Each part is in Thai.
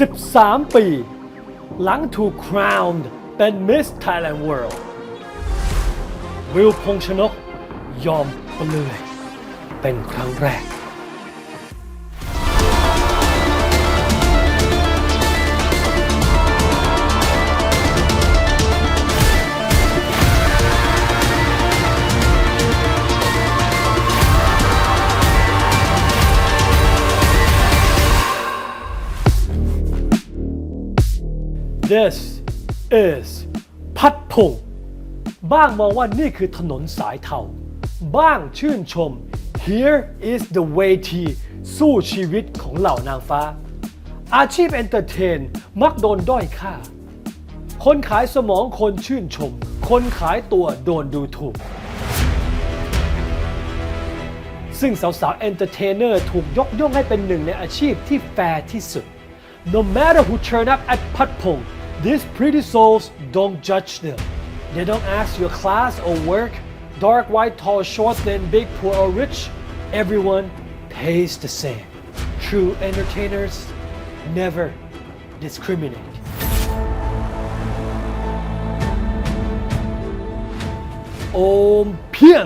13 ปี หลังถูก crowned เป็น Miss Thailand World วิวพงษ์ชนกยอมเปลือยเป็นครั้งแรก This is พัดพงษ์บ้างมองว่านี่คือถนนสายเทาบ้างชื่นชม Here is the way ที่สู้ชีวิตของเหล่านางฟ้า อาชีพเอนเตอร์เทนมักโดนด้อยค่า คนขายสมองคนชื่นชม คนขายตัวโดนดูถูก ซึ่งสาวๆเอนเตอร์เทนเนอร์ถูกยกย่องให้เป็นหนึ่งในอาชีพที่แฟร์ที่สุด No matter who turn up at Patpong, these pretty souls don't judge them. They don't ask your class or work, dark, white, tall, short, thin, big, poor, or rich. Everyone pays the same. True entertainers never discriminate. โอมเพียง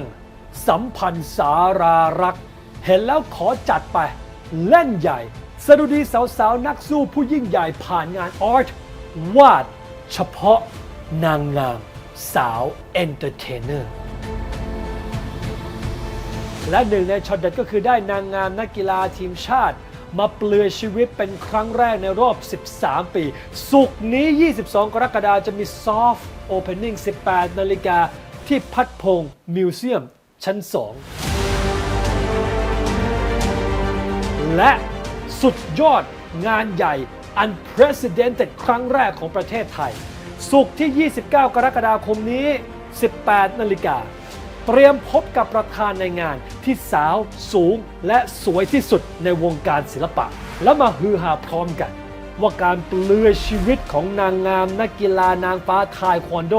สัมพันธ์สารารัก เห็นแล้วขอจัดไป เล่นใหญ่ สดุดีสาวๆ นักสู้ผู้ยิ่งใหญ่ผ่านงานอาร์ต วาดเฉพาะนางงามสาวเอนเตอร์เทนเนอร์และหนึ่งในช็อตเด็ดก็คือได้นางงามนักกีฬาทีมชาติ มาเปลือยชีวิตเป็นครั้งแรกในรอบ 13 ปี สุกนี้ 22 กรกฎาคมจะมี Soft Opening 18 นาฬิกาที่พัดพงษ์มิวเซียมชั้น 2 และสุดยอดงานใหญ่ unprecedented ครั้งแรกของประเทศไทย สุกที่ 29 กรกฎาคมนี้ 18 นาฬิกา เตรียมพบกับประธานในงานที่สาวสูงและสวยที่สุดในวงการศิลปะ แล้วมาฮือฮาพร้อมกัน ว่าการเปลือยชีวิตของนางงามนักกีฬานางฟ้าไทยควันโด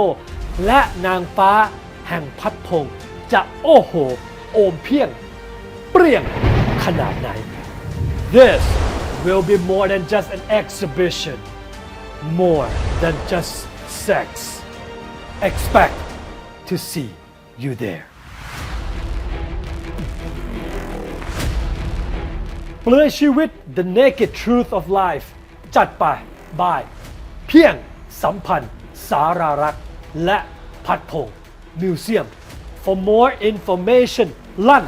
และนางฟ้าแห่งพัดพงจะโอ้โห โอมเพียง เปรี้ยงขนาดไหน This will be more than just an exhibition more than just sex expect to see you there เปลือยชีวิต The Naked Truth of Life จัดไปบาย เพียงสัมพันธ์ สารารักษ์และพัดพงษ์มิวเซียม For more information ลั่น